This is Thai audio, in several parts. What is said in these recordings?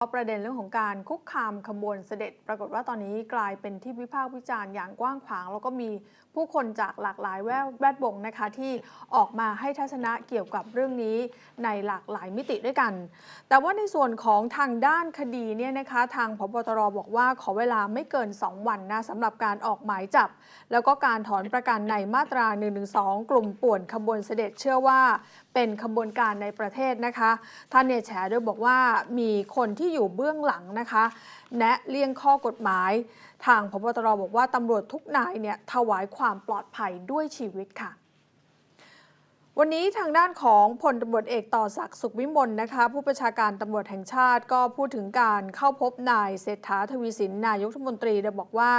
ประเด็นเรื่องของการคุกคามขบวนเสด็จ ปรากฏว่าตอนนี้กลายเป็นที่วิพากษ์วิจารณ์อย่างกว้างขวาง แล้วก็มีผู้คนจากหลากหลายแวดวดวงนะคะที่ออกมาให้ทัศนะเกี่ยวกับเรื่องนี้ในหลากหลายมิติด้วยกัน แต่ว่าในส่วนของทางด้านคดีเนี่ยนะคะทางพบตรบอกว่าขอเวลาไม่เกิน 2 วันนะสำหรับการออกหมายจับ แล้วก็การถอนประกันในมาตรา 112 กลุ่มป่วนขบวนเสด็จเชื่อว่าเป็นขบวนการในประเทศนะคะท่านเนี่ยแฉด้วยบอกว่ามีคนที่ที่อยู่เบื้องหลังนะคะ แนะเลี่ยงข้อกฎหมาย ทางพบตรบอกว่าตำรวจทุกนายเนี่ยถวายความปลอดภัยด้วยชีวิตค่ะ วันนี้ทางด้านของพลตำรวจเอกต่อศักดิ์สุขวิมลนะคะ ผู้ประชาการตำรวจแห่งชาติก็พูดถึงการเข้าพบนายเศรษฐาทวีสินนายกรัฐมนตรีโดยบอกว่า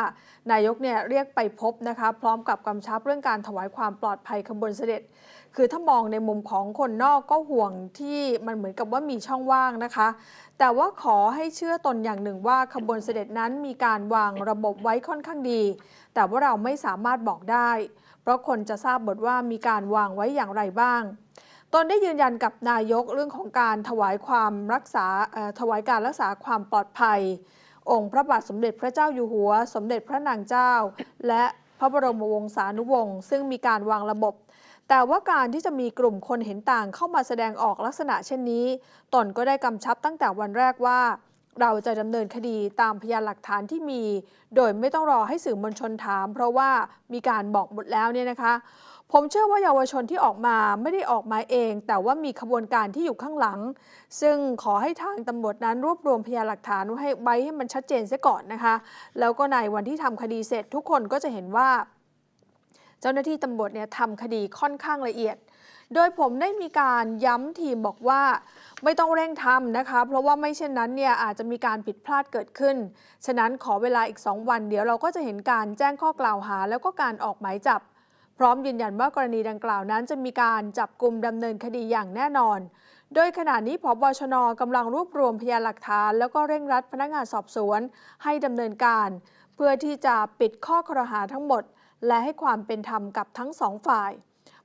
นายกเนี่ยเรียกไปพบนะคะ พร้อมกับกำชับเรื่องการถวายความปลอดภัยขบวนเสด็จ คือถ้ามองในมุมของคนนอกก็ห่วงที่มันเหมือนกับว่ามีช่องว่างนะคะ แต่ว่าขอให้เชื่อตนอย่างหนึ่งว่าขบวนเสด็จนั้นมีการวางระบบไว้ค่อนข้างดี แต่ว่าเราไม่สามารถบอกได้ เพราะคนจะทราบบทว่ามีการวางไว้อย่างไรบ้างตนได้ยืนยันกับนายกเรื่องของการถวายความรักษาถวายการรักษาความปลอดภัย องค์พระบาทสมเด็จพระเจ้าอยู่หัว สมเด็จพระนางเจ้า และพระบรมวงศานุวงศ์ซึ่งมีการวางระบบ แต่ว่าการที่จะมีกลุ่มคนเห็นต่างเข้ามาแสดงออกลักษณะเช่นนี้ ตนก็ได้กำชับตั้งแต่วันแรกว่า เราจะดำเนินคดีตามพยานหลักฐานที่มี โดยไม่ต้องรอให้สื่อมวลชนถาม เพราะว่ามีการบอกหมดแล้วเนี่ยนะคะ ผมเชื่อว่าเยาวชนที่ออกมาไม่ได้ออกมาเอง แต่ว่ามีขบวนการที่อยู่ข้างหลัง ซึ่งขอให้ทางตำรวจนั้นรวบรวมพยานหลักฐานไว้ให้ไว้ให้มันชัดเจนเสียก่อนนะคะ แล้วก็ในวันที่ทำคดีเสร็จทุกคนก็จะเห็นว่า เจ้าหน้าที่ตำรวจเนี่ยทำคดีค่อนข้างละเอียด โดยผมได้มีการย้ำทีมบอกว่า ไม่ต้องเร่งทำนะคะ เพราะว่าไม่เช่นนั้นเนี่ยอาจจะมีการผิดพลาดเกิดขึ้น ฉะนั้นขอเวลาอีก 2 วันเดี๋ยวเราก็จะเห็นการแจ้งข้อกล่าวหา แล้วก็การออกหมายจับ พร้อมยืนยันว่ากรณีดังกล่าวนั้น จะมีการจับกลุ่มดำเนินคดีอย่างแน่นอน โดยขณะนี้พบชนกำลังรวบรวมพยานหลักฐาน แล้วก็เร่งรัดพนักงานสอบสวน ให้ดำเนินการ เพื่อที่จะปิดข้อกล่าวหาทั้งหมด และให้ความเป็นธรรมกับทั้งสองฝ่าย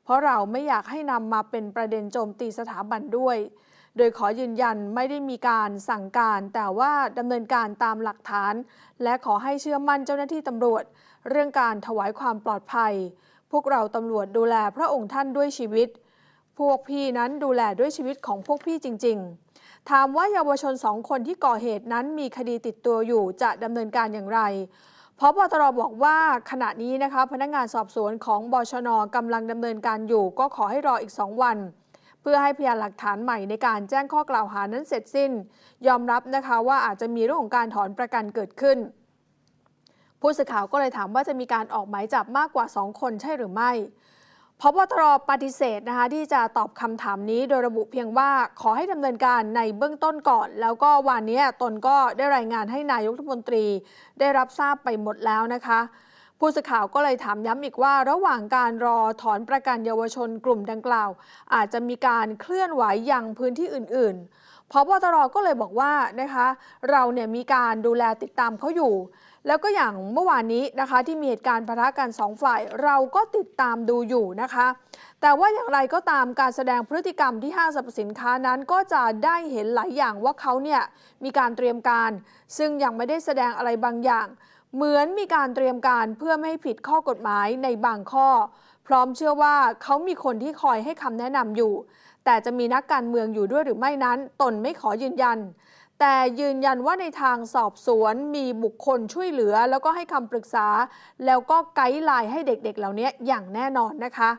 เพราะเราไม่อยากให้นำมาเป็นประเด็นโจมตีสถาบันด้วย โดยขอยืนยันไม่ได้มีการสั่งการ แต่ว่าดำเนินการตามหลักฐาน และขอให้เชื่อมั่นเจ้าหน้าที่ตำรวจ เรื่องการถวายความปลอดภัย พวกเราตำรวจดูแลพระองค์ท่านด้วยชีวิต พวกพี่นั้นดูแลด้วยชีวิตของพวกพี่จริง ๆ ถามว่าเยาวชนสองคนที่ก่อเหตุนั้นมีคดีติดตัวอยู่จะดำเนินการอย่างไร พบตรบอกว่าขณะนี้นะคะ พนักงานสอบสวนของบชนกำลังดำเนินการอยู่ ก็ขอให้รออีก 2 วัน เพื่อให้พยานหลักฐานใหม่ในการแจ้งข้อกล่าวหานั้นเสร็จสิ้น ยอมรับนะคะว่าอาจจะมีเรื่องของการถอนประกันเกิดขึ้น ผู้สื่อข่าวก็เลยถามว่าจะมีการออกหมายจับมากกว่า 2 คนใช่หรือไม่ พบตรปฏิเสธนะคะที่จะตอบคำถามนี้โดยระบุเพียงว่าขอให้ดำเนินการในเบื้องต้นก่อน แล้วก็วันนี้ตนก็ได้รายงานให้นายกรัฐมนตรี ได้รับทราบไปหมดแล้วนะคะ ผู้สื่อข่าวก็เลยถามย้ำอีกว่า ระหว่างการรอถอนประกันเยาวชนกลุ่มดังกล่าว อาจจะมีการเคลื่อนไหวยังพื้นที่อื่น ๆพบตรก็เลยบอกว่านะคะ เราเนี่ยมีการดูแลติดตามเขาอยู่ แล้วก็อย่างเมื่อวานนี้นะคะที่มีเหตุการณ์ปะทะกันสองฝ่ายเราก็ติดตามดูอยู่นะคะ แต่ว่าอย่างไรก็ตามการแสดงพฤติกรรมที่ห้างสรรพสินค้านั้นก็จะได้เห็นหลายอย่างว่าเขาเนี่ยมีการเตรียมการ ซึ่งยังไม่ได้แสดงอะไรบางอย่าง เหมือนมีการเตรียมการเพื่อไม่ให้ผิดข้อกฎหมายในบางข้อ พร้อมเชื่อว่าเขามีคนที่คอยให้คำแนะนำอยู่ แต่จะมีนักการเมืองอยู่ด้วยหรือไม่นั้น ตนไม่ขอยืนยัน แต่ยืนยันว่าในทางสอบสวนมีบุคคลช่วยเหลือ แล้วก็ให้คำปรึกษา แล้วก็ไกด์ไลน์ให้เด็กๆ เหล่านี้อย่างแน่นอนนะคะ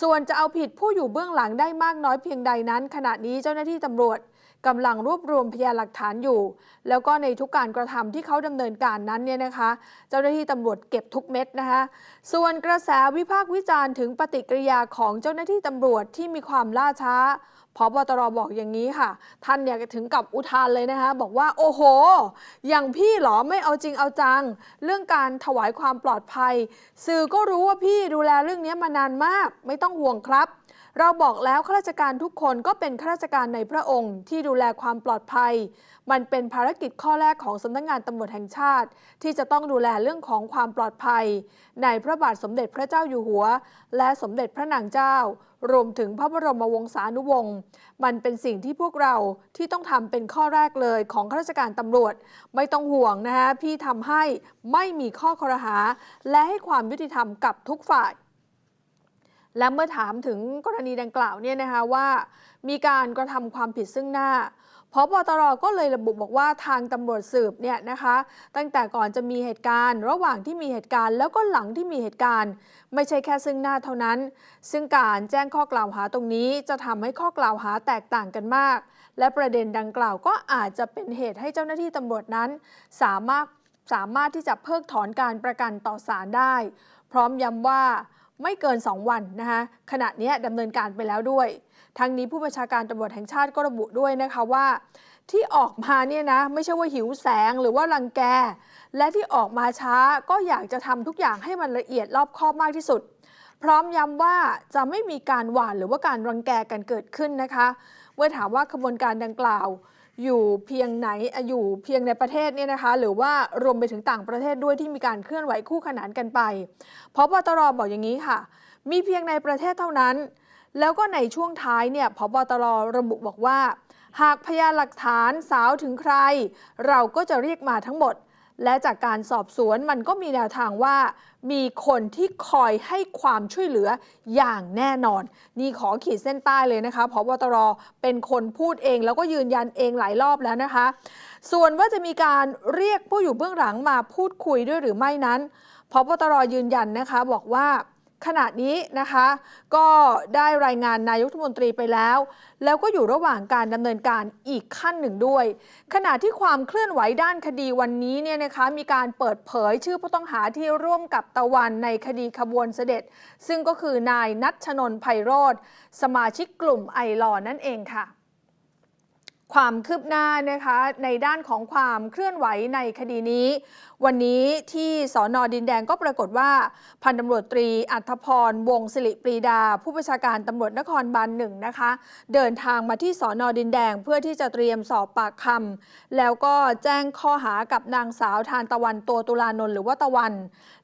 ส่วนจะเอาผิดผู้อยู่เบื้องหลังได้มากน้อยเพียงใดนั้น ขณะนี้เจ้าหน้าที่ตำรวจ กำลังรวบรวมพยานหลักฐานอยู่ แล้วก็ในทุกการกระทำที่เขาดำเนินการนั้นเนี่ยนะคะ เจ้าหน้าที่ตำรวจเก็บทุกเม็ดนะคะส่วนกระแสวิพากษ์วิจารณ์ถึงปฏิกิริยาของเจ้าหน้าที่ตำรวจที่มีความล่าช้าพบตรบอกอย่างนี้ค่ะ ท่านเนี่ยถึงกับอุทานเลยนะคะ บอกว่าโอ้โห อย่างพี่เหรอไม่เอาจริงเอาจัง เรื่องการถวายความปลอดภัย สื่อก็รู้ว่าพี่ดูแลเรื่องนี้มานานมาก ไม่ต้องห่วงครับ เราบอกแล้วข้าราชการทุกคนก็เป็นข้าราชการในพระองค์ ที่ดูแลความปลอดภัย มันเป็นภารกิจข้อแรกของสำนักงานตำรวจแห่งชาติ ที่จะต้องดูแลเรื่องของความปลอดภัย ในพระบาทสมเด็จพระเจ้าอยู่หัว และสมเด็จพระนางเจ้า รวมถึงพระบรมวงศานุวงศ์มันเป็นสิ่งที่พวกเราที่ต้องทำเป็นข้อแรกเลยของข้าราชการตำรวจ ไม่ต้องห่วงนะคะพี่ทำให้ไม่มีข้อคอรหา และให้ความยุติธรรมกับทุกฝ่าย และเมื่อถามถึงกรณีดังกล่าวเนี่ยนะคะว่า มีการกระทำความผิดซึ่งหน้าพบตรก็เลยระบุบอกว่าทางตำรวจสืบเนี่ยนะคะ ตั้งแต่ก่อนจะมีเหตุการณ์ ระหว่างที่มีเหตุการณ์ แล้วก็หลังที่มีเหตุการณ์ ไม่ใช่แค่ซึ่งหน้าเท่านั้น ซึ่งการแจ้งข้อกล่าวหาตรงนี้ จะทำให้ข้อกล่าวหาแตกต่างกันมาก และประเด็นดังกล่าวก็อาจจะเป็นเหตุให้เจ้าหน้าที่ตำรวจนั้น สามารถสามารถที่จะเพิกถอนการประกันต่อศาลได้ พร้อมย้ำว่า ไม่เกิน 2 วันนะคะขณะนี้ดำเนินการไปแล้วด้วย ทั้งนี้ผู้บัญชาการตำรวจแห่งชาติก็ระบุด้วยนะคะว่าที่ออกมาเนี่ยนะไม่ใช่ว่าหิวแสงหรือว่ารังแก และที่ออกมาช้าก็อยากจะทำทุกอย่างให้มันละเอียดรอบคอบมากที่สุด พร้อมย้ำว่าจะไม่มีการหวานหรือว่าการรังแกกันเกิดขึ้นนะคะ เมื่อถามว่าขบวนการดังกล่าว อยู่เพียงไหนอยู่เพียงในประเทศเนี่ยนะคะ หรือว่ารวมไปถึงต่างประเทศด้วยที่มีการเคลื่อนไหวคู่ขนานกันไปพบตรบอกอย่างนี้ค่ะ มีเพียงในประเทศเท่านั้น แล้วก็ในช่วงท้ายเนี่ยพบตรระบุบอกว่า หากพยานหลักฐานสาวถึงใคร เราก็จะเรียกมาทั้งหมด และจากการสอบสวนมันก็มีแนวทางว่า มีคนที่คอยให้ความช่วยเหลืออย่างแน่นอน นี่ขอขีดเส้นใต้เลยนะคะพบตรเป็นคนพูดเองแล้วก็ยืนยันเองหลายรอบแล้วนะคะ ส่วนว่าจะมีการเรียกผู้อยู่เบื้องหลังมาพูดคุยด้วยหรือไม่นั้นพบตรยืนยันนะคะบอกว่า ขณะนี้นะคะ ก็ได้รายงานนายกรัฐมนตรีไปแล้ว แล้วก็อยู่ระหว่างการดำเนินการอีกขั้นหนึ่งด้วย ขณะที่ความเคลื่อนไหวด้านคดีวันนี้เนี่ยนะคะมีการเปิดเผยชื่อผู้ต้องหาที่ร่วมกับตะวันในคดีขบวนเสด็จ ซึ่งก็คือนายนัชนน์ไพโรธสมาชิกกลุ่มไอรอว์นั่นเองค่ะ ความคืบหน้านะคะในด้านของความเคลื่อนไหวในคดีนี้ วันนี้ที่สอนอดินแดงก็ปรากฏว่า พันตำรวจตรีอัธพรวงศิริปรีดา ผู้บัญชาการตำรวจนครบาลหนึ่งนะคะ เดินทางมาที่สอนอดินแดงเพื่อที่จะเตรียมสอบปากคำแล้วก็แจ้งข้อหากับนางสาวทานตะวันตัวตุลานนท์หรือว่าตะวัน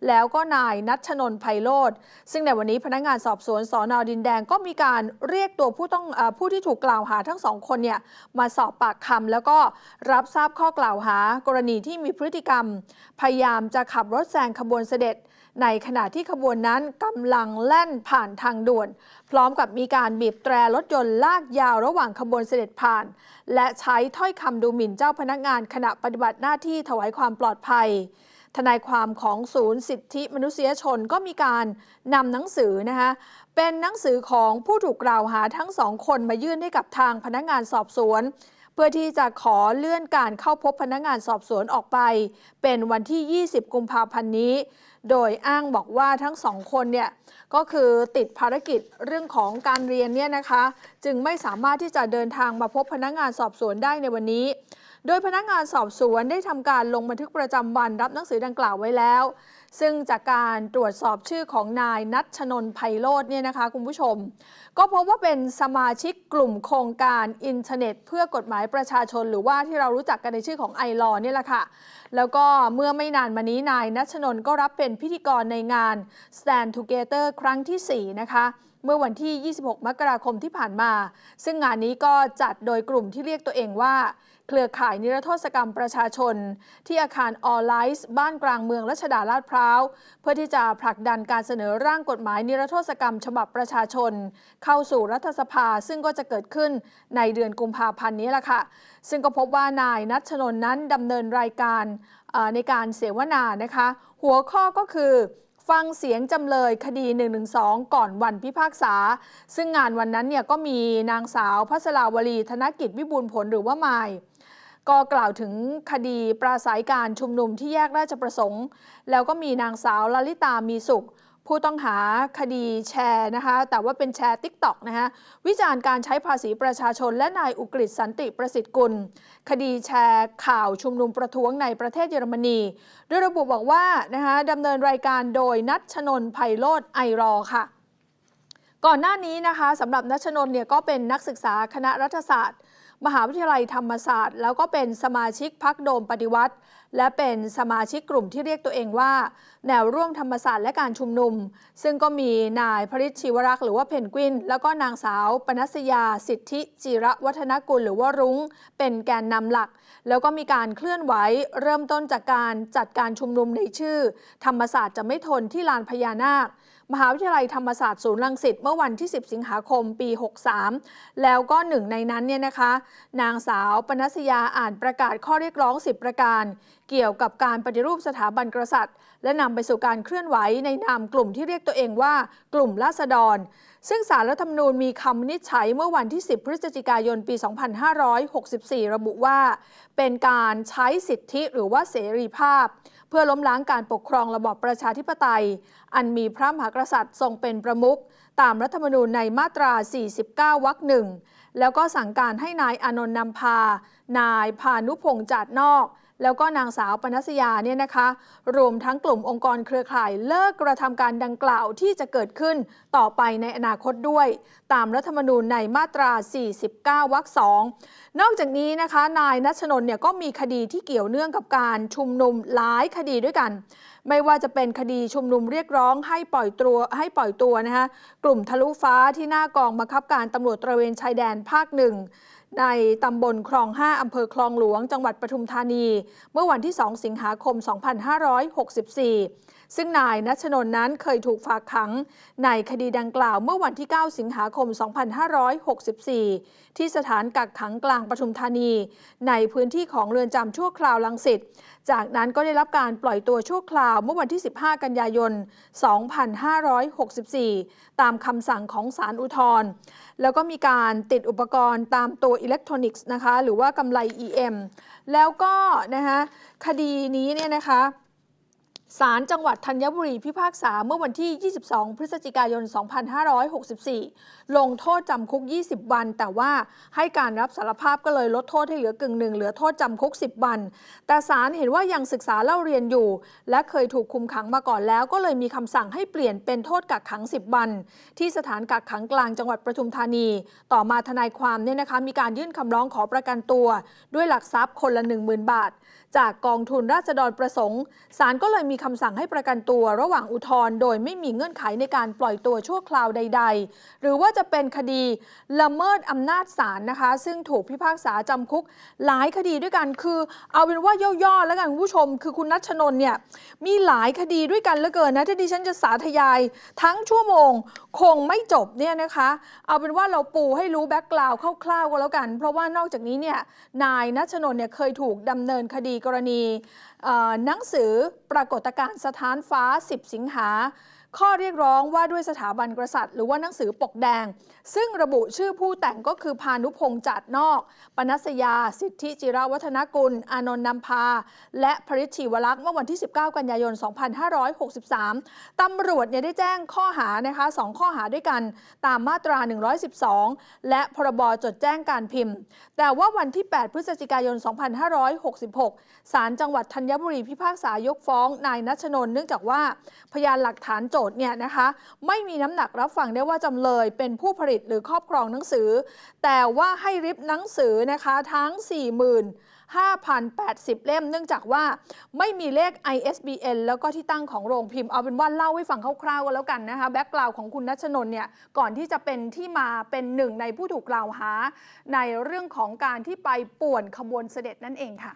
แล้วก็นายนัชนน์ไพโรธซึ่งในวันนี้พนักงานสอบสวนสอนอดินแดงก็มีการเรียกตัวผู้ต้องอผู้ที่ถูกกล่าวหาทั้งสองคนเนี่ยมาสอบปากคำแล้วก็รับทราบข้อกล่าวหา กรณีที่มีพฤติกรรม พยายามจะขับรถแซงขบวนเสด็จ ในขณะที่ขบวนนั้นกำลังแล่นผ่านทางด่วน พร้อมกับมีการบีบแตรรถยนต์ลากยาวระหว่างขบวนเสด็จผ่าน และใช้ถ้อยคำดูหมิ่นเจ้าพนักงานขณะปฏิบัติหน้าที่ถวายความปลอดภัย ทนายความของศูนย์สิทธิมนุษยชนก็มีการนำหนังสือนะคะเป็นหนังสือของผู้ถูกกล่าวหาทั้งสองคนมายื่นให้กับทางพนักงานสอบสวน เพื่อที่จะขอเลื่อนการเข้าพบพนักงานสอบสวนออกไป เป็นวันที่ 20 กุมภาพันธ์นี้โดยอ้างบอกว่าทั้งสองคนเนี่ยก็คือติดภารกิจเรื่องของการเรียนเนี่ยนะคะ จึงไม่สามารถที่จะเดินทางมาพบพนักงานสอบสวนได้ในวันนี้ โดยพนักงานสอบสวนได้ทำการลงบันทึกประจำวันรับหนังสือดังกล่าวไว้แล้ว ซึ่งจากการตรวจสอบชื่อของนายนัชนน์ไพโรธเนี่ยนะคะคุณผู้ชม ก็พบว่าเป็นสมาชิกกลุ่มโครงการอินเทอร์เน็ต เพื่อกฎหมายประชาชน หรือว่าที่เรารู้จักกันในชื่อของไอรอเนี่ยแหละค่ะ แล้วก็เมื่อไม่นานมานี้นายนัชนน์ก็รับเป็นพิธีกรในงาน Stand Together ครั้งที่ 4 นะคะเมื่อวันที่ 26 มกราคมที่ผ่านมา ซึ่งงานนี้ก็จัดโดยกลุ่มที่เรียกตัวเองว่า เครือข่ายนิรโทษกรรมประชาชน ที่อาคารออไลซ์บ้านกลางเมืองรัชดาลาดพร้าว เพื่อที่จะผลักดันการเสนอร่างกฎหมายนิรโทษกรรม ฉบับประชาชน เข้าสู่รัฐสภาซึ่งก็จะเกิดขึ้นในเดือนกุมภาพันธ์นี้แหละค่ะ ซึ่งก็พบว่านายนัชนน์นั้นดำเนินรายการในการเสวนานะคะ หัวข้อก็คือฟังเสียงจำเลยคดี 112 ก่อนวันพิพากษา ซึ่งงานวันนั้นเนี่ยก็มีนางสาวพัสราวลีธนกิจวิบูลผลหรือว่าไมาย ก็กล่าวถึงคดีปราศัยการชุมนุมที่แยกราชประสงค์ แล้วก็มีนางสาวลลิตามีสุข ผู้ต้องหาคดีแชร์นะคะแต่ว่าเป็นแชร์ติ๊กต็อกนะคะวิจารณ์การใช้ภาษีประชาชนและนายอุกฤษสันติประสิทธิ์กุล คดีแชร์ข่าวชุมนุมประท้วงในประเทศเยอรมนีโดยระบุบอกว่านะคะดำเนินรายการโดยนัทชนน์ไพโรธไอรอว์ค่ะ ก่อนหน้านี้นะคะสำหรับนัชนน์เนี่ยก็เป็นนักศึกษาคณะรัฐศาสตร์ มหาวิทยาลัยธรรมศาสตร์ แล้วก็เป็นสมาชิกพักโดมปฏิวัติ และเป็นสมาชิกกลุ่มที่เรียกตัวเองว่า แนวร่วมธรรมศาสตร์และการชุมนุม ซึ่งก็มีนายพริชชีวรักษ์หรือว่าเพนกวิน แล้วก็นางสาวปนัสยาสิทธิจิระวัฒนกุลหรือว่ารุ้ง เป็นแกนนำหลัก แล้วก็มีการเคลื่อนไหวเริ่มต้นจากการจัดการชุมนุมในชื่อ ธรรมศาสตร์จะไม่ทนที่ลานพญานาค มหาวิทยาลัยธรรมศาสตร์ศูนย์รังสิตเมื่อวันที่ 10 สิงหาคมปี 63 แล้วก็หนึ่งในนั้นเนี่ยนะคะ นางสาวปนัสยาอ่านประกาศข้อเรียกร้อง 10 ประการ เกี่ยวกับการปฏิรูปสถาบันกษัตริย์ และนำไปสู่การเคลื่อนไหวในนามกลุ่มที่เรียกตัวเองว่ากลุ่มราษฎร ซึ่งสารรัฐธรรมนูญมีคำวินิจฉัยเมื่อวันที่ 10 พฤศจิกายนปี 2564 ระบุว่า เป็นการใช้สิทธิหรือว่าเสรีภาพ เพื่อล้มล้างการปกครองระบอบประชาธิปไตย อันมีพระมหากษัตริย์ทรงเป็นประมุขตามรัฐธรรมนูญในมาตรา 49 วรรคหนึ่งแล้วก็สั่งการให้นายอนนท์นำพา นายพานุพงษ์จาดนอก แล้วก็นางสาวปนัสยาเนี่ยนะคะ รวมทั้งกลุ่มองค์กรเครือข่ายเลิกกระทำการดังกล่าวที่จะเกิดขึ้นต่อไปในอนาคตด้วย ตามรัฐธรรมนูญในมาตรา 49 วรรคสองนอกจากนี้นะคะ นายนัชนน์เนี่ยก็มีคดีที่เกี่ยวเนื่องกับการชุมนุมหลายคดีด้วยกัน ไม่ว่าจะเป็นคดีชุมนุมเรียกร้องให้ปล่อยตัวให้ปล่อยตัวนะคะกลุ่มทะลุฟ้าที่หน้ากองบังคับการตำรวจตระเวนชายแดนภาคหนึ่ง ในตำบลคลอง 5 อำเภอคลองหลวง จังหวัดปทุมธานี เมื่อวันที่ 2 สิงหาคม 2564 ซึ่งนายนัชนน์นั้นเคยถูกฝากขัง ในคดีดังกล่าวเมื่อวันที่ 9 สิงหาคม 2564 ที่สถานกักขังกลางปทุมธานี ในพื้นที่ของเรือนจำชั่วคราวลังสิตจากนั้นก็ได้รับการปล่อยตัวชั่วคราวเมื่อวันที่ 15 กันยายน 2564 ตามคำสั่งของศาลอุทธรณ์แล้วก็มีการติดอุปกรณ์ตามตัวอิเล็กทรอนิกส์นะคะ หรือว่ากำไร EM แล้วก็นะคะคดีนี้เนี่ยนะคะ ศาลจังหวัดธัญบุรีพิพากษาเมื่อวันที่ 22 พฤศจิกายน 2564 ลงโทษจำคุก 20 วัน แต่ว่าให้การรับสารภาพก็เลยลดโทษให้เหลือกึ่งหนึ่งเหลือโทษจำคุก 10 วัน แต่ศาลเห็นว่ายังศึกษาเล่าเรียนอยู่ และเคยถูกคุมขังมาก่อนแล้ว ก็เลยมีคำสั่งให้เปลี่ยนเป็นโทษกักขัง 10 วัน ที่สถานกักขังกลางจังหวัดปทุมธานี ต่อมาทนายความเนี่ยนะคะมีการยื่นคำร้องขอประกันตัว ด้วยหลักทรัพย์คนละ 10,000 บาท จากกองทุนราษฎรประสงค์ศาลก็เลยมีคำสั่งให้ประกันตัวระหว่างอุทธรณ์โดยไม่มีเงื่อนไขในการปล่อยตัวชั่วคราวใด ๆ หรือว่าจะเป็นคดีละเมิดอำนาจศาลนะคะ ซึ่งถูกพิพากษาจำคุกหลายคดีด้วยกันคือ เอาเป็นว่าย่อๆแล้วกันคุณผู้ชม คือคุณนัชนน์เนี่ยมีหลายคดีด้วยกันเหลือเกินนะถ้าดิฉันจะสาธยาย ทั้งชั่วโมงคงไม่จบเนี่ยนะคะ เอาเป็นว่าเราปูให้รู้แบ็กกราวด์คร่าวๆก็แล้วกัน เพราะว่านอกจากนี้เนี่ยนายนัชนน์เนี่ยเคยถูกดำเนินคดีกรณี หนังสือปรากฏการณ์สถานฟ้า 10 สิงหา ข้อเรียกร้องว่าด้วยสถาบันกษัตริย์ หรือว่าหนังสือปกแดง ซึ่งระบุชื่อผู้แต่งก็คือพานุพงษ์จัดนอก ปนัสยา สิทธิจิรวัฒนกุล อานนท์นำพา และพริชีวลักษ์เมื่อวันที่ 19 กันยายน 2563 ตำรวจเนี่ยได้แจ้งข้อหานะคะสองข้อหาด้วยกันตามมาตรา 112 และพรบจดแจ้งการพิมพ์ แต่ว่าวันที่ 8 พฤศจิกายน 2566 ศาลจังหวัดธัญบุรีพิพากษายกฟ้องนายนัชนนท์เนื่องจากว่าพยานหลักฐานโจทย์เนี่ยนะคะไม่มีน้ำหนักรับฟังได้ว่าจำเลยเป็นผู้ผลิตหรือครอบครองหนังสือ แต่ว่าให้ริบหนังสือนะคะทั้ง 40,000 5,080 เล่ม เนื่องจากว่าไม่มีเลข ISBN แล้วก็ที่ตั้งของโรงพิมพ์ เอาเป็นว่าเล่าให้ฟังคร่าวๆก็แล้วกันนะคะ แบ็กกราวของคุณนัชนน์เนี่ย ก่อนที่จะเป็นที่มาเป็นหนึ่งในผู้ถูกกล่าวหา ในเรื่องของการที่ไปป่วนขบวนเสด็จนั่นเองค่ะ